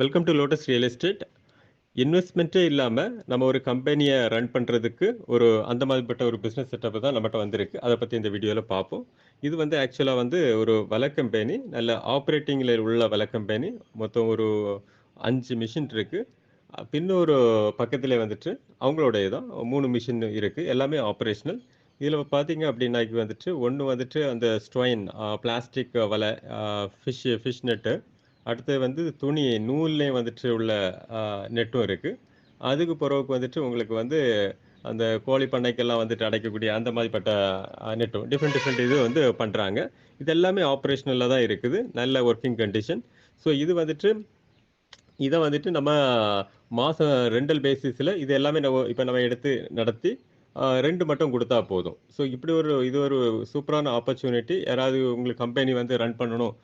Welcome to lotus real estate இன்வெஸ்ட்மெண்ட்டே இல்லாமல் நம்ம ஒரு கம்பெனியை ரன் பண்ணுறதுக்கு ஒரு அந்த மாதிரிப்பட்ட ஒரு பிஸ்னஸ் செட்டப் தான் நம்மகிட்ட வந்திருக்கு. அதை பற்றி இந்த வீடியோவில் பார்ப்போம். இது வந்து ஆக்சுவலாக வந்து ஒரு வலை கம்பெனி நல்ல ஆப்ரேட்டிங்கில் உள்ள வலை கம்பெனி மொத்தம் ஒரு அஞ்சு மிஷின் இருக்குது பின்னொரு பக்கத்தில் வந்துட்டு அவங்களுடைய தான். மூணு மிஷின் இருக்குது எல்லாமே ஆப்ரேஷனல் இதில் பார்த்தீங்க அப்படின்னாக்கி வந்துட்டு ஒன்று வந்துட்டு அந்த ஸ்டொயின் பிளாஸ்டிக் வலை ஃபிஷ் ஃபிஷ் நெட்டு அடுத்து வந்து துணி நூல்லேயும் வந்துட்டு உள்ள நெட்டும் இருக்குது அதுக்கு பிறகு வந்துட்டு உங்களுக்கு வந்து அந்த கோழி பண்ணைக்கெல்லாம் வந்துட்டு அடைக்கக்கூடிய அந்த மாதிரிப்பட்ட நெட்டும். டிஃப்ரெண்ட் டிஃப்ரெண்ட் இது வந்து பண்ணுறாங்க இது எல்லாமே ஆப்ரேஷனலில் தான் இருக்குது. நல்ல ஒர்க்கிங் கண்டிஷன் ஸோ இது வந்துட்டு இதை வந்துட்டு நம்ம மாதம் ரெண்டல் பேசிஸில் இது எல்லாமே நம்ம இப்போ நம்ம எடுத்து நடத்தி ரெண்டு மட்டும் கொடுத்தா போதும். ஸோ இப்படி ஒரு இது ஒரு சூப்பரான ஆப்பர்ச்சுனிட்டி யாராவது உங்களுக்கு கம்பெனி வந்து ரன் பண்ணணும்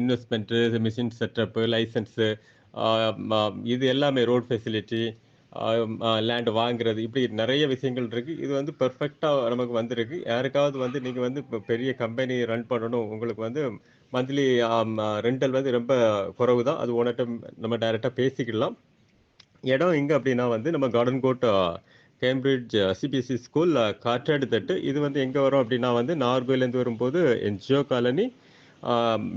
இன்வெஸ்ட்மெண்ட்டு மிஷின் செட்டப்பு லைசன்ஸு இது எல்லாமே ரோட் ஃபெசிலிட்டி லேண்ட் வாங்குறது இப்படி நிறைய விஷயங்கள் இருக்குது இது வந்து பெர்ஃபெக்டாக நமக்கு வந்திருக்கு. யாருக்காவது வந்து நீங்கள் வந்து இப்போ பெரிய கம்பெனி ரன் பண்ணணும் உங்களுக்கு வந்து மந்த்லி ரெண்டல் வந்து ரொம்ப குறவு தான் அது ஓனர்கிட்ட நம்ம டைரெக்டாக பேசிக்கலாம் இடம் எங்கே அப்படின்னா வந்து நம்ம garden court Cambridge CBSE school காற்றாடு தட்டு. இது வந்து எங்கே வரும் அப்படின்னா வந்து நார்கோயிலேருந்து வரும்போது NGO colony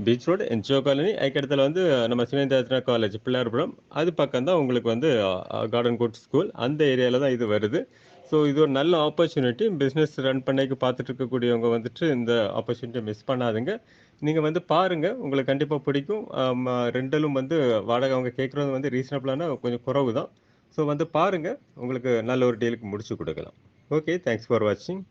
beach road NGO colony அதுக்கடுத்துல வந்து நம்ம சிவேந்திரா காலேஜ் பிள்ளையார்புரம் அது பக்கம் தான் உங்களுக்கு வந்து கார்டன் கோட் ஸ்கூல் அந்த ஏரியாவில் தான் இது வருது. ஸோ இது ஒரு நல்ல ஆப்பர்ச்சுனிட்டி பிஸ்னஸ் ரன் பண்ணிக்கு பார்த்துட்டு இருக்கக்கூடியவங்க வந்துட்டு இந்த ஆப்பர்ச்சுனிட்டியை மிஸ் பண்ணாதுங்க. நீங்கள் வந்து பாருங்கள் உங்களுக்கு கண்டிப்பாக பிடிக்கும். ரெண்டலும் வந்து வாடகை அவங்க கேட்குறது வந்து ரீசனபிளான கொஞ்சம் குறவு தான் ஸோ வந்து பாருங்கள் உங்களுக்கு நல்ல ஒரு டீலுக்கு முடிச்சு கொடுக்கலாம். ஓகே தேங்க்ஸ் ஃபார் வாட்சிங்